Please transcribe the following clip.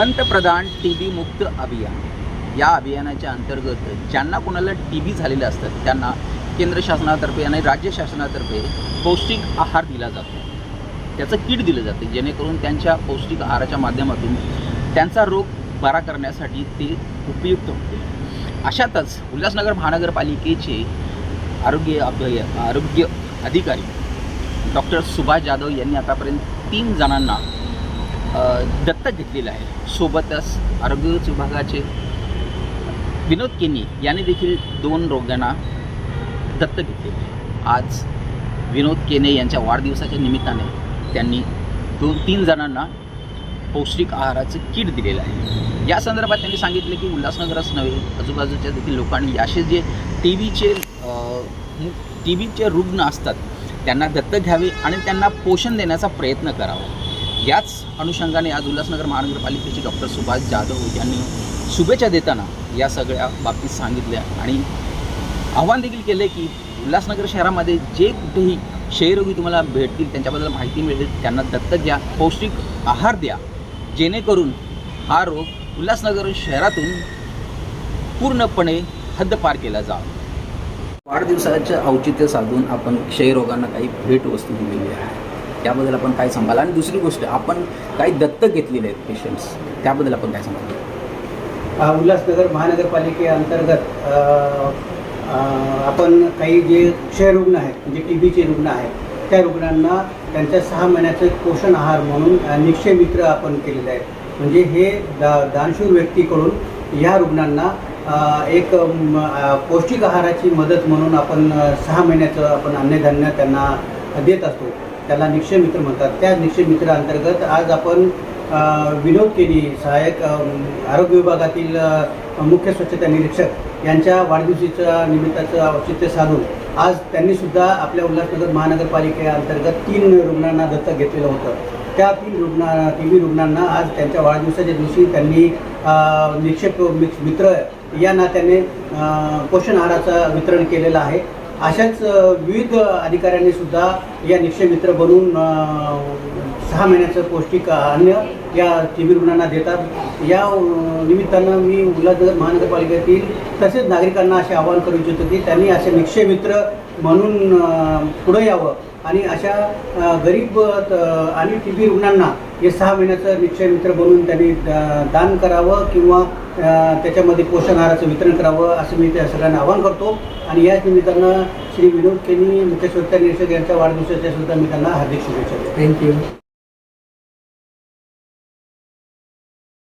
पंतप्रधान टी बी मुक्त अभियान. या अभियानाच्या अंतर्गत ज्यांना कोणाला टी बी झालेले असतात त्यांना केंद्र शासनातर्फे आणि राज्य शासनातर्फे पौष्टिक आहार दिला जातो. त्याचं किट दिलं जातं जेणेकरून त्यांच्या पौष्टिक आहाराच्या माध्यमातून त्यांचा रोग बरा करण्यासाठी ते उपयुक्त होते. अशातच उल्हासनगर महानगरपालिकेचे आरोग्य अभ्य आरोग्य अधिकारी डॉक्टर सुभाष जाधव यांनी आतापर्यंत तीन जणांना दत्तक घेतलेलं आहे. सोबतच आरोग्य विभागाचे विनोद केनी यांनी देखील दोन रोग्यांना दत्तक घेतले. आज विनोद केने यांच्या वाढदिवसाच्या निमित्ताने त्यांनी दोन तीन जणांना पौष्टिक आहाराचं किट दिलेलं आहे. या संदर्भात त्यांनी सांगितलं की उल्हासनगरच नव्हे आजूबाजूच्या देखील लोकांनी असे जे टी व्हीचे टी व्हीचे रुग्ण असतात त्यांना दत्तक घ्यावे आणि त्यांना पोषण देण्याचा प्रयत्न करावा. याच अनुषंगाने आज उल्हासनगर महानगरपालिकेचे डॉक्टर सुभाष जाधव यांनी शुभेच्छा देताना या सगळ्या बाबतीत सांगितल्या. आणि आव्हान देखील केले की उल्हासनगर शहरामध्ये जे कुठेही क्षयरोगी तुम्हाला भेटतील त्यांच्याबद्दल माहिती मिळेल त्यांना दत्तक घ्या पौष्टिक आहार द्या. जेणेकरून हा रोग उल्हासनगर शहरातून पूर्णपणे हद्दपार केला जावा. वाढदिवसाचं औचित्य साधून आपण क्षयरोगांना काही भेटवस्तू दिलेली आहे त्याबद्दल आपण काय सांगाल? आणि दुसरी गोष्ट आपण काही दत्तक घेतलेले आहेत पेशंट्स त्याबद्दल आपण काय सांगाल? उल्हासनगर महानगरपालिकेअंतर्गत अंतर्गत आपण काही जे क्षयरुग्ण आहेत म्हणजे टी बीचे रुग्ण आहेत त्या रुग्णांना त्यांच्या सहा महिन्याचं पोषण आहार म्हणून निश्चय निक्षय मित्र आपण केलेलं आहे म्हणजे हे दा दानशूर व्यक्तीकडून या रुग्णांना एक पौष्टिक आहाराची मदत म्हणून आपण सहा महिन्याचं आपण अन्नधान्य त्यांना देत असतो. त्याला निक्षय मित्र म्हणतात. त्या निक्षय मित्र अंतर्गत आज आपण विनोद केली सहाय्यक आरोग्य विभागातील मुख्य स्वच्छता निरीक्षक यांच्या वाढदिवशीच्या निमित्ताचं औचित्य साधून आज त्यांनी सुद्धा आपल्या उल्हासनगर महानगरपालिकेअंतर्गत तीन रुग्णांना दत्तक घेतलेलं होतं. त्या तीन रुग्णा टी रुग्णांना आज त्यांच्या वाढदिवसाच्या दिवशी त्यांनी निक्षेप मित्र या नात्याने पोषण आहाराचं वितरण केलेलं आहे. अशाच विविध अधिकाऱ्यांनी सुद्धा या निक्षय मित्र बनून सहा महिन्याचं पौष्टिक अन्न या टी बी रुग्णांना देतात. या निमित्तानं मी उल्हासनगर महानगरपालिकेतील तसेच नागरिकांना असे आवाहन करू इच्छितो की त्यांनी असे निक्षय मित्र म्हणून पुढं यावं. आणि अशा गरीब त- आणि टी बी रुग्णांना हे सहा महिन्याचं निश्चय मित्र बनवून त्यांनी दान करावं किंवा त्याच्यामध्ये पोषण आहाराचं वितरण करावं असं मी त्या सगळ्यांना आवाहन करतो. आणि याच निमित्तानं श्री विनोद केनी मुख्य स्वच्छता निरीक्षक यांच्या वाढदिवसाच्या सुद्धा मी त्यांना हार्दिक शुभेच्छा थँक्यू